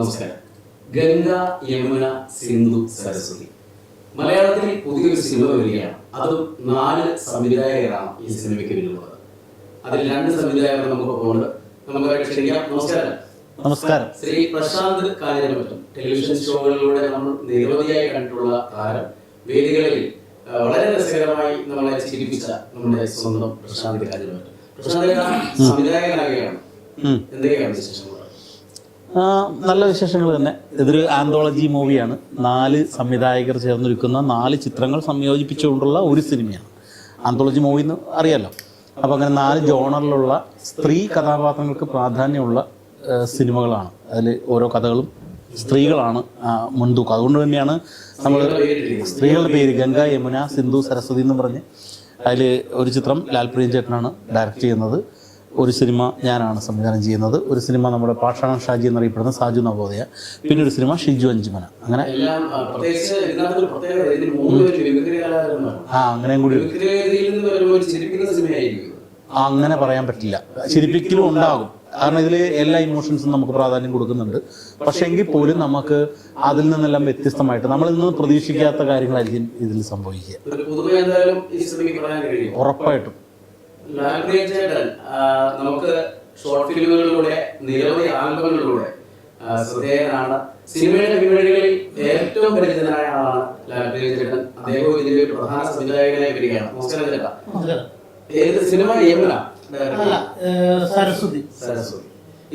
നമസ്കാരം. ഗംഗ യമുന സിന്ധു സരസ്വതി. മലയാളത്തിൽ പുതിയൊരു സിനിമ വരികയാണ്. അതും നാല് സംവിധായകരാണ് ഈ സിനിമയ്ക്ക് പിന്നിലുള്ളത്. അതിൽ രണ്ട് സംവിധായകർ നമുക്ക് പോകുന്നത് നമുക്ക് ക്ഷണിക്കാം. നമസ്കാരം. നമസ്കാരം. ശ്രീ പ്രശാന്ത് കാഞ്ഞിരമറ്റം ടെലിവിഷൻ ഷോകളിലൂടെ നമ്മൾ നിരവധിയായി കണ്ടിട്ടുള്ള താരം. വേദികളിൽ വളരെ രസകരമായി നമ്മളെ ചിരിപ്പിച്ച നമ്മുടെ സ്വന്തം പ്രശാന്ത് കാഞ്ഞിരമറ്റം പ്രശാന്ത് ഏട്ടാ സംവിധായകനാകുകയാണ്. എന്തൊക്കെയാണ് വിശേഷങ്ങൾ? നല്ല വിശേഷങ്ങൾ തന്നെ. ഇതൊരു ആന്തോളജി മൂവിയാണ് നാല് സംവിധായകർ ചേർന്നൊരുക്കുന്ന നാല് ചിത്രങ്ങൾ സംയോജിപ്പിച്ചുകൊണ്ടുള്ള ഒരു സിനിമയാണ്. ആന്തോളജി മൂവി എന്ന് അറിയാലോ. അപ്പോൾ അങ്ങനെ നാല് ജോണറിലുള്ള സ്ത്രീ കഥാപാത്രങ്ങൾക്ക് പ്രാധാന്യമുള്ള സിനിമകളാണ്. അതിൽ ഓരോ കഥകളും സ്ത്രീകളാണ് മുൻതൂക്കം. അതുകൊണ്ട് തന്നെയാണ് നമ്മൾ സ്ത്രീകളുടെ പേര് ഗംഗ യമുന സിന്ധു സരസ്വതി എന്ന് പറഞ്ഞ് അതിൽ ഒരു ചിത്രം ലാൽപ്രിയൻ ചേട്ടനാണ് ഡയറക്റ്റ് ചെയ്യുന്നത്. ഒരു സിനിമ ഞാനാണ് സംവിധാനം ചെയ്യുന്നത്. ഒരു സിനിമ നമ്മുടെ പാഷാണ ഷാജി എന്നറിയപ്പെടുന്ന സാജു നവോദയ പിന്നെ ഒരു സിനിമ ഷിജു അഞ്ചുമന അങ്ങനെ ആ, അങ്ങനെയും കൂടി. അങ്ങനെ പറയാൻ പറ്റില്ല. ചിരിപ്പിക്കലും ഉണ്ടാകും. കാരണം ഇതിൽ എല്ലാ ഇമോഷൻസും നമുക്ക് പ്രാധാന്യം കൊടുക്കുന്നുണ്ട്. പക്ഷേ എങ്കിൽ പോലും നമുക്ക് അതിൽ നിന്നെല്ലാം വ്യത്യസ്തമായിട്ട് നമ്മൾ നിന്ന് പ്രതീക്ഷിക്കാത്ത കാര്യങ്ങളായിരിക്കും ഇതിൽ സംഭവിക്കുക. ഉറപ്പായിട്ടും. ചേട്ടൻ നമുക്ക് ഷോർട്ട് ഫിലിമുകളിലൂടെ നിരവധി ആൽബങ്ങളിലൂടെ ശ്രദ്ധേയനാണ്. സിനിമയുടെ വിപണികളിൽ ഏറ്റവും പരിചിതനായ ആളാണ് ലാൽപ്രിയ ചേട്ടൻ. അദ്ദേഹം ഇതിന്റെ പ്രധാന സംവിധായകനായി വരികയാണ്. നമസ്കാരം ചേട്ടാ. ഏത് സിനിമ യമുന? സരസ്വതി. സരസ്വതി.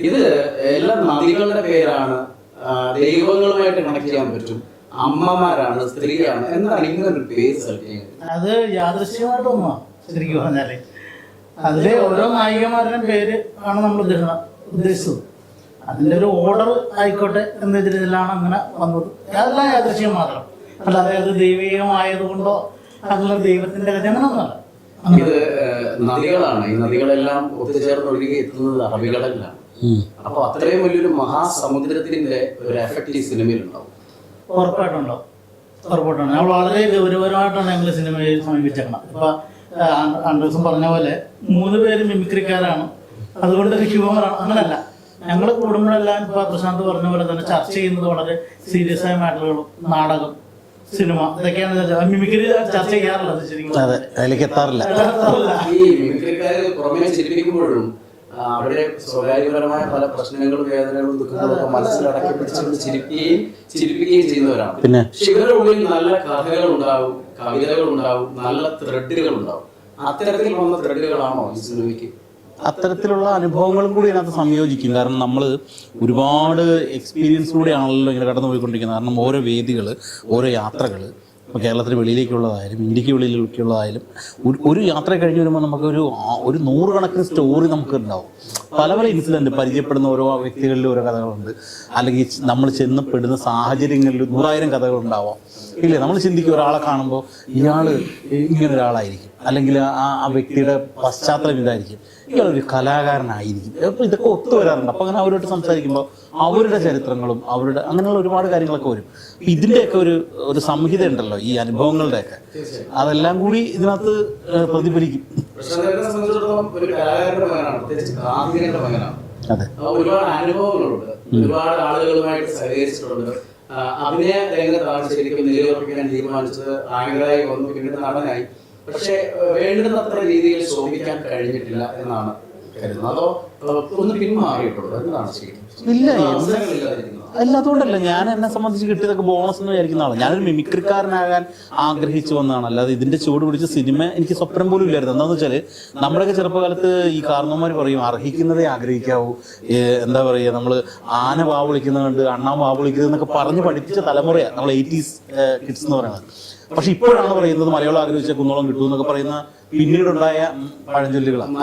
ഇത് എല്ലാ നദികളുടെ പേരാണ് ദൈവങ്ങളുമായിട്ട് കണക്ട് ചെയ്യാൻ പറ്റും. അമ്മമാരാണ് സ്ത്രീയാണ്. എന്താണ് ഇങ്ങനെ ഒരു പേര് സെലക്ട് ചെയ്യുന്നത്? അത് യാദൃശ്യമായിട്ടൊന്നാ ശരിക്കും പറഞ്ഞാൽ. അതിലെ ഓരോ നായികമാരുടെയും പേര് ആണ് നമ്മൾ ഉദ്ദേശിക്കുന്നത് ഉദ്ദേശിച്ചത്. അതിന്റെ ഒരു ഓർഡർ ആയിക്കോട്ടെ എന്ന രീതിയിലാണ് അങ്ങനെ വന്നത്. അതെല്ലാം യാദൃശ്യം മാത്രം. അല്ലാതെ അത് ദൈവികമായതുകൊണ്ടോ അതുള്ള ദൈവത്തിന്റെ കഥ അങ്ങനെയൊന്നുമല്ല ഇത് നദികളാണ്. ഈ നദികളെല്ലാം ഒത്തുചേർന്ന് ഒഴുകി എത്തുന്നത് അറബികടലിലാണ്. അപ്പൊ അത്രയും വലിയൊരു മഹാസമുദ്രത്തിന്റെ ഒരു എഫക്ട് ഈ സിനിമയിൽ ഉണ്ടാവും. ഉറപ്പായിട്ടുണ്ടാവും ഉറപ്പായിട്ടുണ്ട് ഞങ്ങൾ വളരെ ഗൗരവപരമായിട്ടാണ് ഞങ്ങൾ സിനിമയിൽ സമീപിച്ചേക്കണം ഇപ്പൊ ആൻഡ്രൂസും പറഞ്ഞ പോലെ മൂന്ന് പേര് മിമിക്രിക്കാരാണ്. അതുകൊണ്ട് തന്നെ ഹ്യൂമറാണ് അങ്ങനല്ല. ഞങ്ങൾ കൂടുമ്പോഴെല്ലാം ഇപ്പൊ പ്രശാന്ത് പറഞ്ഞ പോലെ തന്നെ ചർച്ച ചെയ്യുന്നത് വളരെ സീരിയസ് ആയ മാറ്ററുകളും നാടകം സിനിമ ഇതൊക്കെയാണ് മിമിക്രി ചർച്ച ചെയ്യാറുള്ളത് ശരിക്കും. അതെ അതിലേക്ക് എത്താറില്ല. ഈ മിമിക്രിക്കാര് പുറമേ ചിരിപ്പിക്കുമ്പോഴും ആ, അവരുടെ സ്വകാര്യപരമായ പല പ്രശ്നങ്ങളും വേദനകളും ദുഃഖങ്ങളും ഒക്കെ മനസ്സിലടക്കി പിടിച്ചുകൊണ്ട് ചിരിക്കുകയും ചിരിപ്പിക്കുകയും ചെയ്യുന്നവരാണ്. പിന്നെ? ഇവരുടെ ഉള്ളിൽ നല്ല കഥകൾ ഉണ്ടാവും കവിതകൾ ഉണ്ടാവും നല്ല ത്രെഡുകൾ ഉണ്ടാവും അത്തരത്തിൽ വന്ന ത്രെഡുകളാണോ ഈ സിനിമയ്ക്ക്? അത്തരത്തിലുള്ള അനുഭവങ്ങളും കൂടി ഇതിനകത്ത് സംയോജിക്കും. കാരണം നമ്മൾ ഒരുപാട് എക്സ്പീരിയൻസിലൂടെയാണല്ലോ ഇങ്ങനെ കടന്നുപോയിക്കൊണ്ടിരിക്കുന്നത്. കാരണം ഓരോ വേദികൾ ഓരോ യാത്രകൾ ഇപ്പോൾ കേരളത്തിന് വെളിയിലേക്കുള്ളതായാലും ഇന്ത്യയ്ക്ക് വെളിയിലേക്കുള്ളതായാലും ഒരു ഒരു യാത്ര കഴിഞ്ഞ് വരുമ്പോൾ നമുക്കൊരു ഒരു നൂറുകണക്കിന് സ്റ്റോറി നമുക്ക് ഉണ്ടാവും പല പല ഇൻസിഡന്റ് പരിചയപ്പെടുന്ന ഓരോ വ്യക്തികളിലും ഓരോ കഥകളുണ്ട്. അല്ലെങ്കിൽ നമ്മൾ ചെന്ന് പെടുന്ന സാഹചര്യങ്ങളിൽ നൂറായിരം കഥകളുണ്ടാവാം. ഇല്ലേ? നമ്മൾ ചിന്തിക്കും ഒരാളെ കാണുമ്പോൾ ഇയാൾ ഇങ്ങനെ ഒരാളായിരിക്കും അല്ലെങ്കിൽ ആ ആ വ്യക്തിയുടെ പശ്ചാത്തലം ഇതായിരിക്കും. ഇയാളൊരു കലാകാരനായിരിക്കും. അപ്പോൾ ഇതൊക്കെ ഒത്തു വരാറുണ്ട്. അപ്പോൾ അങ്ങനെ അവരോട് സംസാരിക്കുമ്പോൾ അവരുടെ ചരിത്രങ്ങളും അവരുടെ അങ്ങനെയുള്ള ഒരുപാട് കാര്യങ്ങളൊക്കെ വരും. ഇതിന്റെയൊക്കെ ഇതിന്റെയൊക്കെ ഒരു ഒരു സംഹിത ഉണ്ടല്ലോ ഈ അനുഭവങ്ങളുടെയൊക്കെ. അതെല്ലാം കൂടി ഇതിനകത്ത് പ്രതിഫലിക്കും. അതെ. ഒരുപാട് അനുഭവങ്ങളുണ്ട്. ഒരുപാട് ആളുകളുമായിട്ട് സഹകരിച്ചിട്ടുണ്ട്. അഭിനയ രംഗത്താണ് ശരിക്കും നിലയുറപ്പിക്കാൻ തീരുമാനിച്ചത് ആംഗലായി വന്നു പിന്നീട് നടനായി. പക്ഷെ വേണ്ടുന്നത്ര രീതിയിൽ ശോഭിക്കാൻ കഴിഞ്ഞിട്ടില്ല എന്നാണ് കരുതുന്നത്. അതോ ഒന്ന് പിന്മാറിയിട്ടുള്ളത് എന്താണ് ഇല്ല, അല്ലാത്തതുകൊണ്ടല്ല അവസരങ്ങളില്ലാതിരിക്കുന്നത്? അല്ല അതുകൊണ്ടല്ല. ഞാൻ എന്നെ സംബന്ധിച്ച് കിട്ടിയതൊക്കെ ബോണസ് എന്ന് വിചാരിക്കുന്ന ആളാണ്. ഞാനൊരു മിമിക്രിക്കാരനാകാൻ ആഗ്രഹിച്ചു വന്നതാണ്. അല്ലാതെ ഇതിന്റെ ചൂട് പിടിച്ച സിനിമ എനിക്ക് സ്വപ്നം പോലും ഇല്ലായിരുന്നു. എന്താണെന്ന് വെച്ചാൽ നമ്മുടെയൊക്കെ ചെറുപ്പകാലത്ത് ഈ കാരണവന്മാർ പറയും അർഹിക്കുന്നതേ ആഗ്രഹിക്കാവൂ. എന്താ പറയുക നമ്മൾ ആന വാ വിളിക്കുന്നത് കണ്ട് അണ്ണാൻ വാ വിളിക്കുന്നത് എന്നൊക്കെ പറഞ്ഞ് പഠിപ്പിച്ച തലമുറയാണ് നമ്മൾ എയ്റ്റീസ് കിഡ്സ് എന്ന് പറയുന്നത്. പക്ഷെ ഇപ്പോഴാണ് പറയുന്നത് മലയാളം ആഗ്രഹിച്ച കുന്നോളം കിട്ടും എന്നൊക്കെ പറയുന്ന പിന്നീടുണ്ടായ പഴഞ്ചൊല്ലുകളാണ്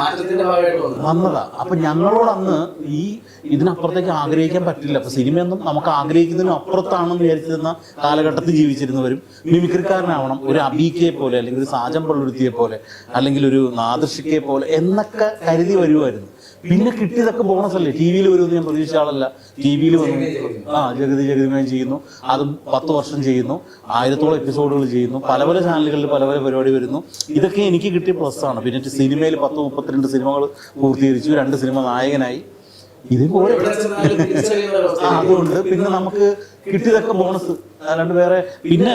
വന്നതാ. അപ്പൊ ഞങ്ങളോട് അന്ന് ഈ ഇതിനപ്പുറത്തേക്ക് ആഗ്രഹിക്കാൻ പറ്റില്ല. അപ്പൊ സിനിമയൊന്നും നമുക്ക് ആഗ്രഹിക്കുന്നതിനും അപ്പുറത്താണെന്ന് വിചാരിച്ചിരുന്ന കാലഘട്ടത്തിൽ ജീവിച്ചിരുന്നവരും മിമിക്രിക്കാരനാവണം. ഒരു അബീക്കയെ പോലെ അല്ലെങ്കിൽ ഒരു സാജം പള്ളുരുത്തിയെ പോലെ അല്ലെങ്കിൽ ഒരു നാദൃഷിക്കയെ പോലെ എന്നൊക്കെ കരുതി വരുമായിരുന്നു പിന്നെ കിട്ടിയതൊക്കെ ബോണസ് അല്ലേ? ടി വിയിൽ വരുമെന്ന് ഞാൻ പ്രതീക്ഷിച്ച ആളല്ല. ടി വിയിൽ വന്നു. ആ ജഗതി ജഗതിമയം ചെയ്യുന്നു. അതും പത്ത് വർഷം ചെയ്യുന്നു. ആയിരത്തോളം എപ്പിസോഡുകൾ ചെയ്യുന്നു. പല പല ചാനലുകളിൽ പല പല പരിപാടി വരുന്നു. ഇതൊക്കെ എനിക്ക് കിട്ടിയ പ്ലസ് ആണ്. പിന്നെ സിനിമയിൽ പത്ത് മുപ്പത്തിരണ്ട് സിനിമകൾ പൂർത്തീകരിച്ചു. രണ്ട് സിനിമ നായകനായി. ഇതുപോലെ അതുകൊണ്ട് പിന്നെ നമുക്ക് കിട്ടിയതൊക്കെ ബോണസ് അല്ലാണ്ട് വേറെ പിന്നെ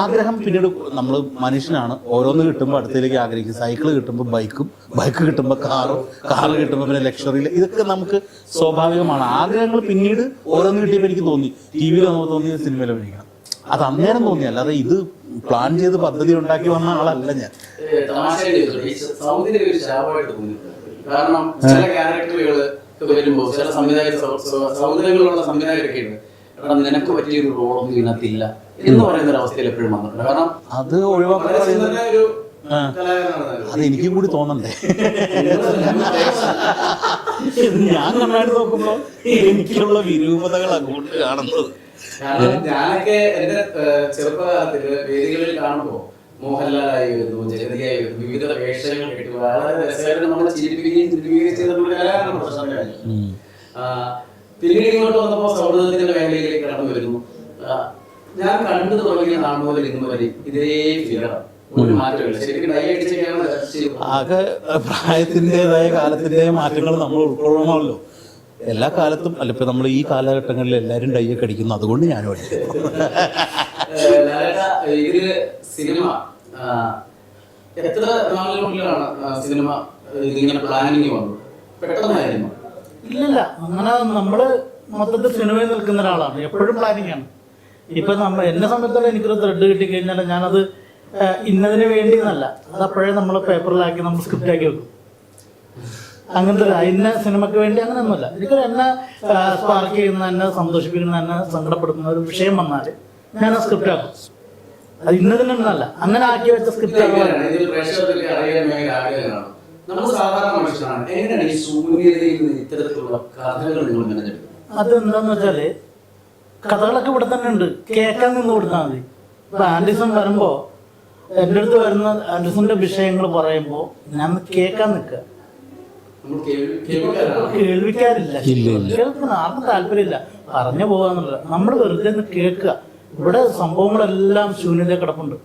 ആഗ്രഹം പിന്നീട് നമ്മൾ മനുഷ്യനാണ്. ഓരോന്ന് കിട്ടുമ്പോൾ അടുത്തേക്ക് ആഗ്രഹിക്കും. സൈക്കിൾ കിട്ടുമ്പോൾ ബൈക്കും ബൈക്ക് കിട്ടുമ്പോൾ കാറും കാർ കിട്ടുമ്പോൾ പിന്നെ ലക്ഷറിയിൽ ഇതൊക്കെ നമുക്ക് സ്വാഭാവികമാണ്. ആഗ്രഹങ്ങൾ പിന്നീട് ഓരോന്ന് കിട്ടിയപ്പോൾ എനിക്ക് തോന്നി. ടി വിയിൽ നമുക്ക് തോന്നിയ സിനിമയിൽ അഭിനയിക്കണം അത് അന്നേരം തോന്നി. അല്ലാതെ ഇത് പ്ലാൻ ചെയ്ത് പദ്ധതി ഉണ്ടാക്കി വന്ന ആളല്ല ഞാൻ. കാരണം ചില ക്യാരക്ടറുകൾ വരുമ്പോൾ ചില സംവിധായക സൗന്ദര്യങ്ങളുള്ള സംവിധായകരൊക്കെ ഉണ്ട്. എടാ നിനക്ക് പറ്റിയ പറ്റിയൊരു റോളൊന്നും ഇതിനകത്തില്ല എന്ന് പറയുന്ന ഒരു അവസ്ഥയിൽ എപ്പോഴും വന്നിട്ടുണ്ട്. കാരണം അത് ഒഴിവാക്കാൻ ഒരു അത്. എനിക്കും കൂടി തോന്നണ്ടേ? ഞാൻ കണ്ണാടി നോക്കുമ്പോ എനിക്കുള്ള വിരൂപതകൾ അങ്ങോട്ട് കാണുന്നത്. കാരണം ഞാനൊക്കെ എന്റെ ചെറുപ്പകാലത്തിൽ ചെറുപ്പകാലത്തിൽ വേദികളിൽ കാണുമ്പോ മോഹൻലാലായി വരുന്നു ജഗതിയായി വരുന്നു വിവിധ വേഷങ്ങൾ കിട്ടി വളരെ രസകരമായിട്ട് നമ്മളെ ചിരിപ്പിക്കുകയും ചിരിപ്പിക്കുകയും ചെയ്തിട്ടുള്ള കലാകാരനാണ് പ്രശാന്ത് രാജ്. പിന്നീട് ഇങ്ങോട്ട് വന്നപ്പോൾ സൗഹൃദത്തിന്റെ മേഖലയിലേക്ക് കടന്നു വരുന്നു. ഞാൻ കണ്ടു തുടങ്ങിയ മുതൽ ഇന്ന് വരെ ഇതേ ഫിഗറാണ്. ആകെ പ്രായത്തിന്റെതായ കാലത്തിന്റെ മാറ്റങ്ങൾ നമ്മൾ ഉൾക്കൊള്ളണമല്ലോ. എല്ലാ കാലത്തും അല്ല ഇപ്പൊ നമ്മൾ ഈ കാലഘട്ടങ്ങളിൽ എല്ലാവരും ഡൈയൊക്കെ അടിക്കുന്നു. അതുകൊണ്ട് ഞാൻ അടിക്കുന്നു ഏഹ്, ഇതിൽ സിനിമ. എത്ര നാളുകളിലാണ് സിനിമ ഇതിങ്ങനെ പ്ലാനിങ് വന്നത്? പെട്ടെന്നായിരുന്നു. ഇല്ലില്ല അങ്ങനെ നമ്മൾ മൊത്തത്തിൽ സിനിമയിൽ നിൽക്കുന്ന ഒരാളാണ്. എപ്പോഴും പ്ലാനിങ് ആണ്. ഇപ്പൊ നമ്മ എന്നെ സംബന്ധിച്ചോളം എനിക്കൊരു ത്രെഡ് കിട്ടിക്കഴിഞ്ഞാൽ ഞാനത് ഇന്നതിന് വേണ്ടി എന്നല്ല അത് അപ്പോഴേ നമ്മൾ പേപ്പറിലാക്കി നമ്മൾ സ്ക്രിപ്റ്റ് ആക്കി വെക്കും. അങ്ങനത്തെ ഇന്ന സിനിമയ്ക്ക് വേണ്ടി അങ്ങനെയൊന്നുമില്ല. എനിക്ക് എന്നെ സ്പാർക്ക് ചെയ്യുന്ന എന്നെ സന്തോഷിപ്പിക്കുന്ന എന്നെ സങ്കടപ്പെടുത്തുന്ന ഒരു വിഷയം വന്നാൽ ഞാൻ ആ സ്ക്രിപ്റ്റ് ആക്കും. അത് ഇന്നതിനൊന്നല്ല അങ്ങനെ ആക്കി വെച്ച സ്ക്രിപ്റ്റ് എങ്ങനെയാണ് നമ്മൾ സാധാരണ മനുഷ്യനാണ് എങ്ങനെയാണ് ഈ ശൂന്യതയിൽ നിന്ന് ഇത്തരത്തിലുള്ള കഥകൾ നിങ്ങൾ മെനഞ്ഞെടുക്കുന്നത്? അത് എന്താന്ന് വെച്ചാൽ കഥകളൊക്കെ ഇവിടെ തന്നെ ഉണ്ട്. കേൾക്കാൻ നിന്ന് കൊടുത്താൽ മതി. ഇപ്പൊ ആൻഡിസൺ വരുമ്പോ എന്റെ അടുത്ത് വരുന്ന ആൻഡിസന്റെ വിഷയങ്ങൾ പറയുമ്പോ ഞാൻ കേൾക്കാൻ നിൽക്കുക. കേൾവിക്കാരില്ല. കേൾക്കുന്ന ആർക്കും താല്പര്യമില്ല. പറഞ്ഞു പോകാന്നുള്ള നമ്മൾ വെറുതെ ഒന്ന് കേൾക്കുക. ഇവിടെ സംഭവങ്ങളെല്ലാം ശൂന്യത കിടപ്പുണ്ട്.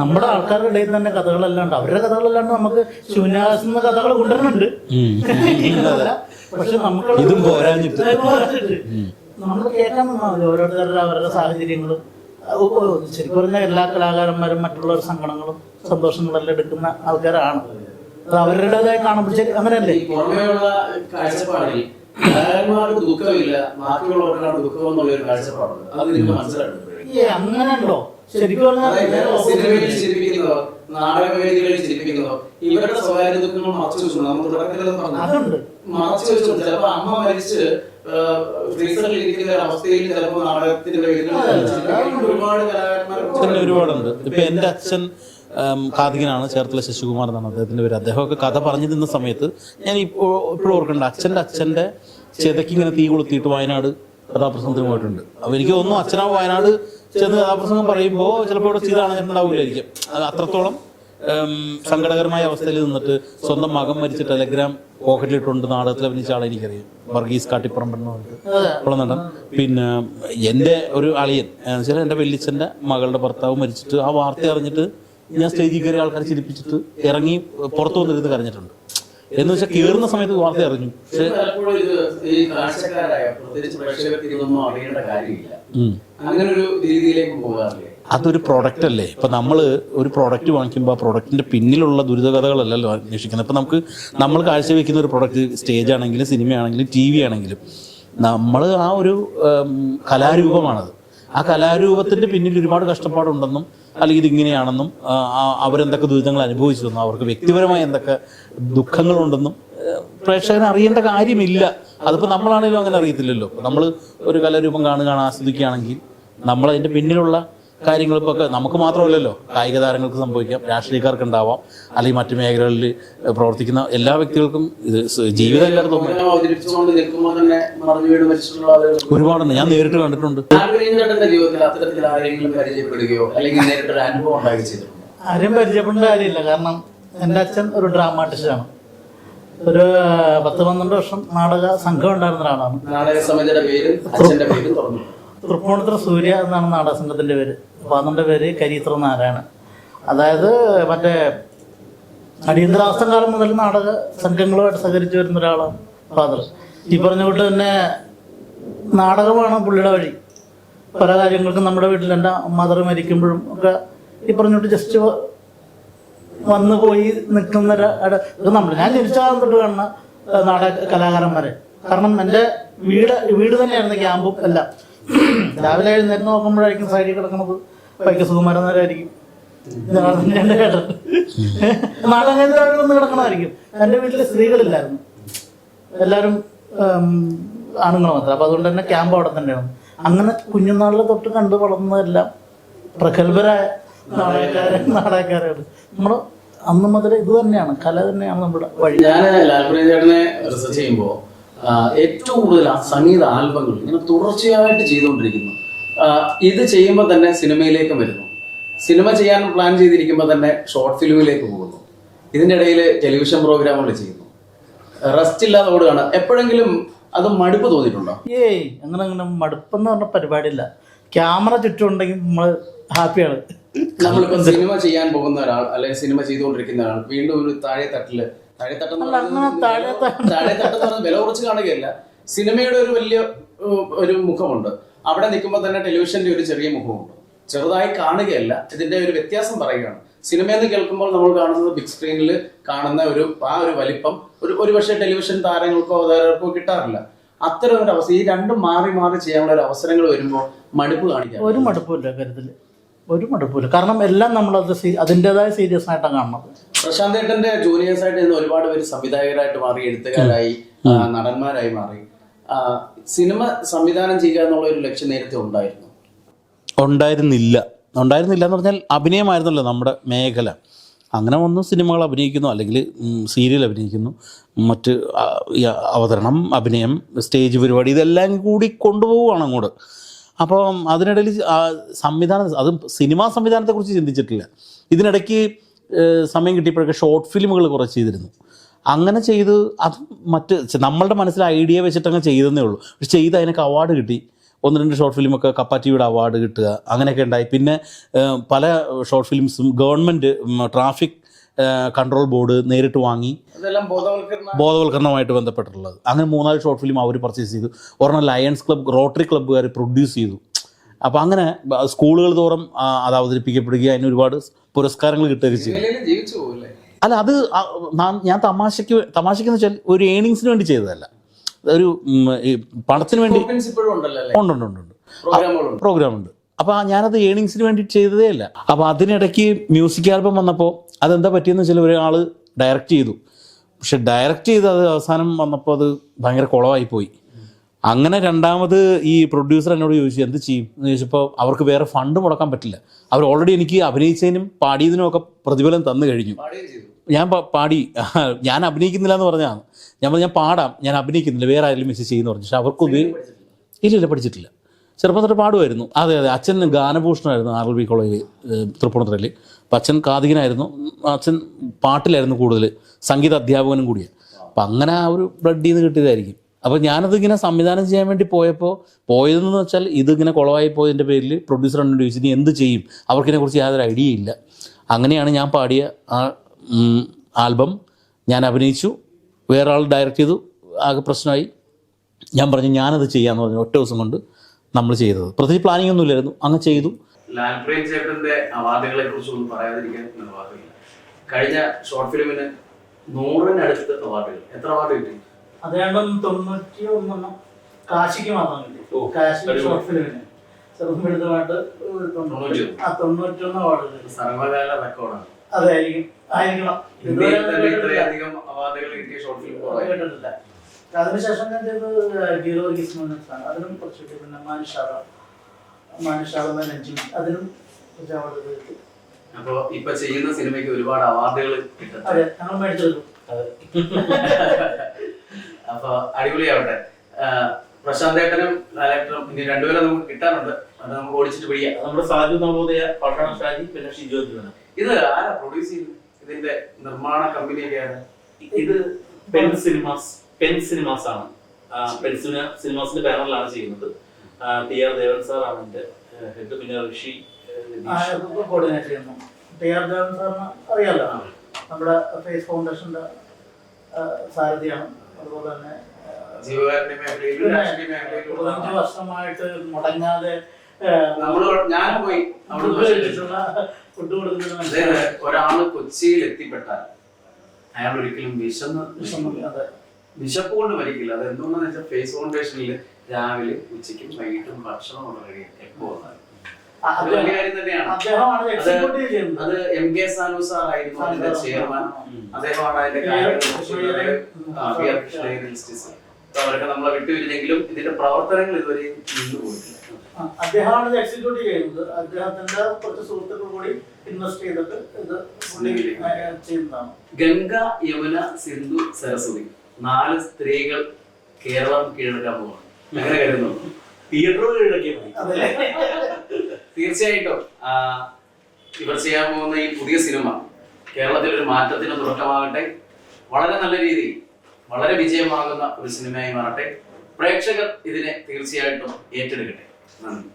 നമ്മുടെ ആൾക്കാരുടെ ഇടയിൽ തന്നെ കഥകളെല്ലാം ഉണ്ട് അവരുടെ കഥകളല്ലാണ്ട് നമുക്ക് ശൂന്യാസന കഥകൾ കൊണ്ടുവരുന്നുണ്ട്. പക്ഷെ നമുക്ക് ഇതും പോരാഞ്ഞിട്ട്. നമ്മൾ കേൾക്കാൻ നിന്നാൽ മതി. ഓരോരുത്തരുടെ അവരുടെ സാഹചര്യങ്ങളും ശരി പറഞ്ഞ ശരിക്കും പറഞ്ഞാൽ എല്ലാ കലാകാരന്മാരും മറ്റുള്ളവരുടെ സങ്കടങ്ങളും സന്തോഷങ്ങളും എല്ലാം എടുക്കുന്ന ആൾക്കാരാണ്. അത് അവരുടേതായി കാണുമ്പോൾ ശരി അങ്ങനെയല്ലേ? കാഴ്ചപ്പാടിൽ കലാകാരന്മാർക്ക് ദുഃഖമില്ല ബാക്കിയുള്ളവർക്കാണ് ദുഃഖം എന്നുള്ള ഒരു കാഴ്ചപ്പാടുണ്ട്. അത് നിങ്ങൾക്ക് മനസ്സിലായിട്ടുണ്ട്. ഈ അങ്ങനെ ഉണ്ടോ ശരിക്കും ഇവരുടെ സ്വകാര്യ ദുഃഖങ്ങൾ മറച്ചു തുടക്കത്തിൽ മറച്ചു ചിലപ്പോ അമ്മ മരിച്ച് ഫ്രീസറിൽ ഇരിക്കുന്ന അവസ്ഥയിൽ ചിലപ്പോ നാടകത്തിന്റെ വേദികളിൽ ഒരുപാട് കലാകാരന്മാർ ഒരുപാടുണ്ട്. ഇപ്പൊ എന്റെ അച്ഛൻ കാർത്തികനാണ്. ചേർത്തല ശശികുമാർ എന്നാണ് അദ്ദേഹത്തിന്റെ പേര്. അദ്ദേഹമൊക്കെ കഥ പറഞ്ഞു നിന്ന സമയത്ത് ഞാൻ ഇപ്പോ ഇപ്പോഴും ഓർക്കുന്നുണ്ട്. അച്ഛന്റെ അച്ഛന്റെ ചെതക്കിങ്ങനെ ഇങ്ങനെ തീ കൊളുത്തിയിട്ട് വയനാട് കഥാപ്രസംഗത്തിന് പോയിട്ടുണ്ട് അപ്പൊ എനിക്ക് തോന്നുന്നു അച്ഛനാ വയനാട് ചെന്ന് ആ പ്രസംഗം പറയുമ്പോൾ ചിലപ്പോൾ ഇവിടെ ചെയ്ത് അത് അത്രത്തോളം സങ്കടകരമായ അവസ്ഥയിൽ നിന്നിട്ട് സ്വന്തം മകം മരിച്ച ടെലഗ്രാം പോക്കറ്റിലിട്ടുണ്ട് നാടകത്തിൽ അഭിനയിച്ച ആളെ എനിക്കറിയാം. വർഗീസ് കാട്ടിപ്പറമ്പൻ എന്ന് പറഞ്ഞിട്ട്. ഉള്ള നടൻ. പിന്നെ എന്റെ ഒരു അളിയൻ എന്ന് വെച്ചാൽ എന്റെ വെല്ലിച്ചന്റെ മകളുടെ ഭർത്താവ് മരിച്ചിട്ട് ആ വാർത്ത അറിഞ്ഞിട്ട് ഞാൻ സ്റ്റേജിൽ കയറി ആൾക്കാരെ ചിരിപ്പിച്ചിട്ട് ഇറങ്ങി പുറത്തു വന്നിരുന്ന് കരഞ്ഞിട്ടുണ്ട്. എന്ന് വെച്ചാൽ കയറുന്ന സമയത്ത് വാർത്ത അറിഞ്ഞു. പലപ്പോഴും ഇത് ഈ കാഴ്ചക്കാരായ പ്രത്യേകിച്ച് പ്രേക്ഷകർക്ക് ഇതൊന്നും അറിയേണ്ട കാര്യമില്ല. അങ്ങനെ ഒരു രീതിയിലേക്ക് പോകാറില്ലേ? അതൊരു പ്രോഡക്റ്റ് അല്ലേ? ഇപ്പം നമ്മൾ ഒരു പ്രോഡക്റ്റ് വാങ്ങിക്കുമ്പോൾ ആ പ്രോഡക്റ്റിന്റെ പിന്നിലുള്ള ദുരിതകഥകളല്ലല്ലോ അന്വേഷിക്കുന്നത്. ഇപ്പം നമുക്ക് നമ്മൾ കാഴ്ചവെക്കുന്ന ഒരു പ്രോഡക്റ്റ് സ്റ്റേജ് ആണെങ്കിലും സിനിമയാണെങ്കിലും ടി വി ആണെങ്കിലും നമ്മൾ ആ ഒരു കലാരൂപമാണത്. ആ കലാരൂപത്തിന്റെ പിന്നിൽ ഒരുപാട് കഷ്ടപ്പാടുണ്ടെന്നും അല്ലെങ്കിൽ ഇതിങ്ങനെയാണെന്നും അവരെന്തൊക്കെ ദുരിതങ്ങൾ അനുഭവിച്ചതെന്നും അവർക്ക് വ്യക്തിപരമായി എന്തൊക്കെ ദുഃഖങ്ങളുണ്ടെന്നും ഏഹ്, പ്രേക്ഷകന് അറിയേണ്ട കാര്യമില്ല. അതിപ്പോൾ നമ്മളാണെങ്കിലും അങ്ങനെ അറിയത്തില്ലല്ലോ. നമ്മൾ ഒരു കലാരൂപം കാണുകയാണ് ആസ്വദിക്കുകയാണെങ്കിൽ നമ്മൾ അതിന്റെ പിന്നിലുള്ള കാര്യങ്ങൾ ഇപ്പോൾ നമുക്ക് മാത്രമല്ലല്ലോ. കായിക താരങ്ങൾക്ക് സംഭവിക്കാം രാഷ്ട്രീയക്കാർക്ക് ഉണ്ടാവാം അല്ലെങ്കിൽ മറ്റ് മേഖലകളിൽ പ്രവർത്തിക്കുന്ന എല്ലാ വ്യക്തികൾക്കും ഇത് ജീവിതം എല്ലാവർക്കും ഒരുപാടുണ്ട്. ഞാൻ നേരിട്ട് കണ്ടിട്ടുണ്ട്. ആരും പരിചയപ്പെടേണ്ട കാര്യമില്ല. കാരണം എന്റെ അച്ഛൻ ഒരു ഡ്രാമാട്ടിസ്റ്റാണ് ഒരു പത്ത് പന്ത്രണ്ട് വർഷം നാടക സംഘം ഉണ്ടായിരുന്ന ഒരാളാണ്. നാടക സമിതിയുടെ പേര് അച്ഛന്റെ പേര് തുറന്നു തൃപ്പൂണിത്തുറ സൂര്യ എന്നാണ് നാടക സംഘത്തിന്റെ പേര്. ഫാദറിന്റെ പേര് കരീത്ര നാരായണൻ. അതായത് മറ്റേ അടിയന്തരാവസ്ഥ കാലം മുതൽ നാടക സംഘങ്ങളുമായിട്ട് സഹകരിച്ചു വരുന്ന ഒരാളാണ് ഫാദർ. ഈ പറഞ്ഞ കൂട്ട് തന്നെ നാടകമാണ് പുള്ളിയുടെ വഴി. പല കാര്യങ്ങൾക്കും നമ്മുടെ വീട്ടിൽ എന്റെ മദർ മരിക്കുമ്പോഴും ഒക്കെ ഈ പറഞ്ഞോട്ട് ജസ്റ്റ് വന്നു പോയി നിൽക്കുന്ന നമ്മൾ ഞാൻ ജനിച്ച കാലം തൊട്ട് കാണുന്ന നാടക കലാകാരന്മാരെ. കാരണം എന്റെ വീട് വീട് തന്നെയായിരുന്നു ക്യാമ്പും എല്ലാം. രാവിലെ എഴുന്നേറ്റ് നോക്കുമ്പോഴായിരിക്കും സൈഡിൽ കിടക്കുന്നത് വൈക്ക കേട്ടത്. നാടകം വന്ന് കിടക്കണമായിരിക്കും. എന്റെ വീട്ടിൽ സ്ത്രീകളില്ലായിരുന്നു. എല്ലാവരും ആണുങ്ങൾ മാത്രം. അപ്പോൾ അതുകൊണ്ട് തന്നെ ക്യാമ്പ് അവിടെ തന്നെയാണ്. അങ്ങനെ കുഞ്ഞുനാളിൽ തൊട്ട് കണ്ടു വളർന്നതെല്ലാം പ്രഗത്ഭരായ നാടകക്കാരെ നാടകക്കാരാണ്. നമ്മൾ അന്ന് മുതൽ ഇത് തന്നെയാണ്. കല തന്നെയാണ് നമ്മുടെ വഴി. ഞാൻ ലാൽപ്രിയ ചേട്ടനെ റിസർച്ച് ചെയ്യുമ്പോൾ ഏറ്റവും കൂടുതൽ ആ സംഗീത ആൽബങ്ങൾ ഇങ്ങനെ തുടർച്ചയായിട്ട് ചെയ്തുകൊണ്ടിരിക്കുന്നു. ഇത് ചെയ്യുമ്പോൾ തന്നെ സിനിമയിലേക്ക് വരുന്നു. സിനിമ ചെയ്യാൻ പ്ലാൻ ചെയ്തിരിക്കുമ്പോൾ തന്നെ ഷോർട്ട് ഫിലിമിലേക്ക് പോകുന്നു. ഇതിന്റെ ഇടയിൽ ടെലിവിഷൻ പ്രോഗ്രാമുകൾ ചെയ്യുന്നു. റെസ്റ്റ് ഇല്ലാതെ ഓടുകയാണ്. എപ്പോഴെങ്കിലും അത് മടുപ്പ് തോന്നിയിട്ടുണ്ടോ? ഏയ് അങ്ങനെ അങ്ങനെ മടുപ്പെന്ന് പറഞ്ഞ പരിപാടിയില്ല. ക്യാമറ ചുറ്റുമുണ്ടെങ്കിൽ നമ്മൾ ഹാപ്പിയാണ് നമ്മളിപ്പോ സിനിമ ചെയ്യാൻ പോകുന്ന ഒരാൾ അല്ലെങ്കിൽ സിനിമ ചെയ്തുകൊണ്ടിരിക്കുന്ന ഒരാൾ വീണ്ടും ഒരു താഴെ തട്ടിൽ താഴെ തട്ടെന്ന് താഴെ തട്ടെന്ന് പറഞ്ഞാൽ വില കുറച്ച് കാണുകയല്ല. സിനിമയുടെ ഒരു വലിയ ഒരു മുഖമുണ്ട്. അവിടെ നിൽക്കുമ്പോൾ തന്നെ ടെലിവിഷന്റെ ഒരു ചെറിയ മുഖമുണ്ട്. ചെറുതായി കാണുകയല്ല ഇതിന്റെ ഒരു വ്യത്യാസം പറയുകയാണ്. സിനിമ എന്ന് കേൾക്കുമ്പോൾ നമ്മൾ കാണുന്നത് ബിഗ് സ്ക്രീനിൽ കാണുന്ന ഒരു ആ ഒരു വലിപ്പം ഒരു ഒരുപക്ഷെ ടെലിവിഷൻ താരങ്ങൾക്കോ അവതാരകർക്കോ കിട്ടാറില്ല. അത്തരം ഒരു അവസ്ഥ ഈ രണ്ടും മാറി മാറി ചെയ്യാനുള്ള ഒരു അവസരങ്ങൾ വരുമ്പോൾ മടുപ്പ് കാണിക്കാം ഒരു മടുപ്പില്ല കാര്യത്തിൽ ഒരു മടുപ്പില്ല കാരണം എല്ലാം നമ്മൾ അത് അതിന്റെതായ സീരിയസ് ആയിട്ടാണ് കാണുന്നത്. പ്രശാന്ത് ഏട്ടന്റെ ജൂനിയേഴ്സ് ആയിട്ട് ഇന്ന് ഒരുപാട് പേര് സംവിധായകരായിട്ട് മാറി എഴുത്തുകാരായി നടന്മാരായി മാറി. സിനിമ സംവിധാനം ചെയ്യുക എന്നുള്ള ഒരു ലക്ഷ്യം നേരത്തെ ഉണ്ടായിരുന്നു? ഉണ്ടായിരുന്നില്ല. ഉണ്ടായിരുന്നില്ല എന്ന് പറഞ്ഞാൽ അഭിനയമായിരുന്നല്ലോ നമ്മുടെ മേഖല. അങ്ങനെ വന്നു സിനിമകൾ അഭിനയിക്കുന്നു അല്ലെങ്കിൽ സീരിയൽ അഭിനയിക്കുന്നു മറ്റ് അവതരണം അഭിനയം സ്റ്റേജ് പരിപാടി ഇതെല്ലാം കൂടി കൊണ്ടുപോവുകയാണ് അങ്ങോട്ട്. അപ്പം അതിനിടയിൽ സംവിധാനം അതും സിനിമാ സംവിധാനത്തെക്കുറിച്ച് ചിന്തിച്ചിട്ടില്ല. ഇതിനിടയ്ക്ക് സമയം കിട്ടിയപ്പോഴൊക്കെ ഷോർട്ട് ഫിലിമുകൾ കുറച്ച് ചെയ്തിരുന്നു. അങ്ങനെ ചെയ്ത് അത് മറ്റ് നമ്മളുടെ മനസ്സിൽ ഐഡിയ വെച്ചിട്ടങ്ങ് ചെയ്തെന്നേ ഉള്ളൂ. പക്ഷെ ചെയ്ത് അതിനൊക്കെ അവാർഡ് കിട്ടി. ഒന്ന് രണ്ട് ഷോർട്ട് ഫിലിമൊക്കെ കപ്പ ടി വിയുടെ അവാർഡ് കിട്ടുക അങ്ങനെയൊക്കെ ഉണ്ടായി. പിന്നെ പല ഷോർട്ട് ഫിലിംസും ഗവൺമെന്റ് ട്രാഫിക് കൺട്രോൾ ബോർഡ് നേരിട്ട് വാങ്ങി അതെല്ലാം ബോധവൽക്കരണ ബോധവൽക്കരണവുമായിട്ട് ബന്ധപ്പെട്ടിട്ടുള്ളത്. അങ്ങനെ മൂന്നാൽ ഷോർട്ട് ഫിലിം അവർ പർച്ചേസ് ചെയ്തു. ഒരെണ്ണം ലയൺസ് ക്ലബ്ബ് റോട്ടറി ക്ലബ്ബുകാർ പ്രൊഡ്യൂസ് ചെയ്തു. അപ്പോൾ അങ്ങനെ സ്കൂളുകൾ തോറും അത് അവതരിപ്പിക്കപ്പെടുകയും അതിന് ഒരുപാട് പുരസ്കാരങ്ങൾ കിട്ടുകയും ചെയ്തു. അല്ല അത് ഞാൻ തമാശയ്ക്ക് തമാശയ്ക്ക് എന്ന് വെച്ചാൽ ഒരു ഏണിങ്സിന് വേണ്ടി ചെയ്തതല്ല. ഒരു പണത്തിന് വേണ്ടി ഉണ്ട് ഉണ്ട് ഉണ്ട് പ്രോഗ്രാം ഉണ്ട്. അപ്പോൾ ഞാനത് ഏണിങ്സിന് വേണ്ടി ചെയ്തതേ അല്ല. അപ്പോൾ അതിനിടയ്ക്ക് മ്യൂസിക് ആൽബം വന്നപ്പോൾ അതെന്താ പറ്റിയെന്ന് വെച്ചാൽ ഒരാൾ ഡയറക്റ്റ് ചെയ്തു. പക്ഷെ ഡയറക്റ്റ് ചെയ്ത് അത് അവസാനം വന്നപ്പോൾ അത് ഭയങ്കര കുളമായി പോയി. അങ്ങനെ രണ്ടാമത് ഈ പ്രൊഡ്യൂസർ എന്നോട് ചോദിച്ചു എന്ത് ചെയ്യും? എന്ന് ചോദിച്ചപ്പോൾ അവർക്ക് വേറെ ഫണ്ട് മുടക്കാൻ പറ്റില്ല. അവർ ഓൾറെഡി എനിക്ക് അഭിനയിച്ചതിനും പാടിയതിനും ഒക്കെ പ്രതിഫലം തന്നു കഴിഞ്ഞു. ഞാൻ പാടി. ഞാൻ അഭിനയിക്കുന്നില്ല എന്ന് പറഞ്ഞാണ് ഞാൻ ഞാൻ പാടാം. ഞാൻ അഭിനയിക്കുന്നില്ല. വേറെ ആരെങ്കിലും മെസ്സേജ് ചെയ്യുന്നു പറഞ്ഞു. പക്ഷെ അവർക്ക് ഇല്ലില്ല ഇല്ല ഇല്ല പഠിച്ചിട്ടില്ല. ചെറുപ്പം തൊട്ട് പാടുമായിരുന്നു. അതെ അതെ. അച്ഛൻ ഗാനഭൂഷണമായിരുന്നു ആർ എൽ ബി കോളേജിൽ തൃപ്പൂണിത്തുറയിൽ. അപ്പം അച്ഛൻ കാതികനായിരുന്നു. അച്ഛൻ പാട്ടിലായിരുന്നു കൂടുതൽ. സംഗീത അധ്യാപകനും കൂടിയാണ്. അപ്പം അങ്ങനെ ആ ഒരു ബ്ലഡിൽ നിന്ന് കിട്ടിയതായിരിക്കും. അപ്പോൾ ഞാനത് ഇങ്ങനെ സംവിധാനം ചെയ്യാൻ വേണ്ടി പോയപ്പോൾ പോയതെന്ന് വെച്ചാൽ ഇതിങ്ങനെ കുളവായി പോയതിന്റെ പേരിൽ പ്രൊഡ്യൂസർ എന്നോട് ചോദിച്ചു എന്ത് ചെയ്യും? അവർക്കിതിനെക്കുറിച്ച് യാതൊരു ഐഡിയ ഇല്ല. അങ്ങനെയാണ് ഞാൻ പാടിയ ആ ആൽബം. ഞാൻ അഭിനയിച്ചു. വേറെ ആൾ ഡയറക്റ്റ് ചെയ്തു. ആകെ പ്രശ്നമായി. ഞാൻ പറഞ്ഞു ഞാനത് ചെയ്യാമെന്ന് പറഞ്ഞു ഒറ്റ ദിവസം കൊണ്ട്. നമ്മൾ ചെയ്തത്. പ്രത്യേകിച്ച് പ്ലാനിങ് ഒന്നും ഇല്ലായിരുന്നു. അങ്ങ് ചെയ്തു. ലാൽപ്രിയൻ ചേട്ടന്റെ അവാർഡുകളെ കുറിച്ചൊന്നും പറയാതിരിക്കാൻ നിർവാഹമില്ല കഴിഞ്ഞ ഷോർട്ട് ഫിലിമിന് നൂറിനടുത്ത് അവാർഡുകൾ. എത്ര അവാർഡ് കിട്ടി? അതുകൊണ്ടും തൊണ്ണൂറ്റി ഒന്നെണ്ണം കാശിക്ക് മാത്രം കിട്ടി. കാശി. ഷോർട്ട് ഫിലിമിന് ചെറുപ്പം എടുത്തമായിട്ട് ഒരു തൊണ്ണൂറ്റി തൊണ്ണൂറ്റി ആ തൊണ്ണൂറ്റൊന്ന് അവാർഡ് സർവകാല റെക്കോർഡാണ്. അതായിരിക്കും ആയിരിക്കണം. ഇതുവരെ ഇത്രയധികം അവാർഡുകൾ കിട്ടിയ ഷോർട്ട് ഫിലിം കേട്ടിട്ടില്ല. അതിനുശേഷം ഞാൻ ചെയ്തത് ഗീറോ ഗിസ്മോനാണ് അതിനും കുറച്ച് പിന്നെ മാനുഷാദ മാനുഷാദ നഞ്ചി അതിനും കുറച്ച് അവാർഡുകൾ കിട്ടി. അപ്പൊ ഇപ്പൊ ചെയ്യുന്ന സിനിമയ്ക്ക് ഒരുപാട് അവാർഡുകൾ അതെ. ഞങ്ങൾ മേടിച്ചെടുക്കും അപ്പൊ അടിപൊളിയാവട്ടെ. പ്രശാന്തേട്ടനും പ്രശാന്ത് ഏട്ടനും ലാലേട്ടനും ഇനി രണ്ടുപേരും നമുക്ക് കിട്ടാനുണ്ട്. അത് നമുക്ക് ഓടിച്ചിട്ട് പിടിക്കാം. നമ്മുടെ സാജു നവോദയ പട്ടണ ഷാജി പിന്നെ ഷിജോ ഇത് ആരാ പ്രൊഡ്യൂസ് ചെയ്യുന്നത്? ഇതിന്റെ നിർമ്മാണ കമ്പനിയൊക്കെയാണ് ഇത് പെൻ സിനിമാസ്. പെൻ സിനിമാസ് ആണ്. പെൻ സിനിമ സിനിമാസിന്റെ ബാനറിലാണ് ചെയ്യുന്നത്. P T R Devan sir ആണ് എന്റെ ഹെഡ് പിന്നെ ഋഷി കോർഡിനേറ്റ് ചെയ്യുന്നു. ടി ആർ ദേവൻ സാറിന് അറിയാലോ നമ്മുടെ ഫേസ് ഫൗണ്ടേഷന്റെ സാരഥിയാണ്. അതുപോലെ തന്നെ പതിനഞ്ച് വർഷമായിട്ട് മുടങ്ങാതെ നമ്മൾ ഞാൻ പോയി. ഫുഡ് ഒരാൾ കൊച്ചിയിൽ എത്തിപ്പെട്ടാൽ അയാൾ ഒരിക്കലും വിശന്ന് അതെ. വിശപ്പ് കൊണ്ട് മരിക്കില്ല. അത് എന്തുകൊണ്ടെന്ന് വെച്ചാൽ ഫേസ് ഫൗണ്ടേഷനിൽ രാവിലെ ഉച്ചയ്ക്കും വൈകിട്ടും ഭക്ഷണം കൊണ്ട് എപ്പോ വന്നാലും അത് എം കെ സാനു സാർ ആയിരുന്നു അതിന്റെ ചെയർമാൻ അദ്ദേഹമാണ് അതിന്റെ അവരൊക്കെ നമ്മളെ വിട്ടുപിരിഞ്ഞെങ്കിലും ഇതിന്റെ പ്രവർത്തനങ്ങൾ ഇതുവരെ നിന്നുപോയിട്ടില്ല അദ്ദേഹമാണ് ഇത് എക്സിക്യൂട്ട് ചെയ്യുന്നത്. അദ്ദേഹത്തിന്റെ കുറച്ച് സുഹൃത്തുക്കൾ കൂടി ഇൻവെസ്റ്റ് ചെയ്തിട്ട് ഇത് ചെയ്യുന്നതാണ്. ഗംഗ യമുന സിന്ധു സരസ്വതി. നാല് സ്ത്രീകൾ കേരളം കീഴടക്കാൻ പോവാണ്. അങ്ങനെ കരുതുന്നു. തിയേറ്ററുകൾ കീഴടക്കിയാൽ മതി. തീർച്ചയായിട്ടും ഇവർ ചെയ്യാൻ പോകുന്ന ഈ പുതിയ സിനിമ കേരളത്തിൽ ഒരു മാറ്റത്തിന് തുടക്കമാകട്ടെ. വളരെ നല്ല രീതിയിൽ വളരെ വിജയമാകുന്ന ഒരു സിനിമയായി മാറട്ടെ. പ്രേക്ഷകർ ഇതിനെ തീർച്ചയായിട്ടും ഏറ്റെടുക്കട്ടെ. നന്ദി.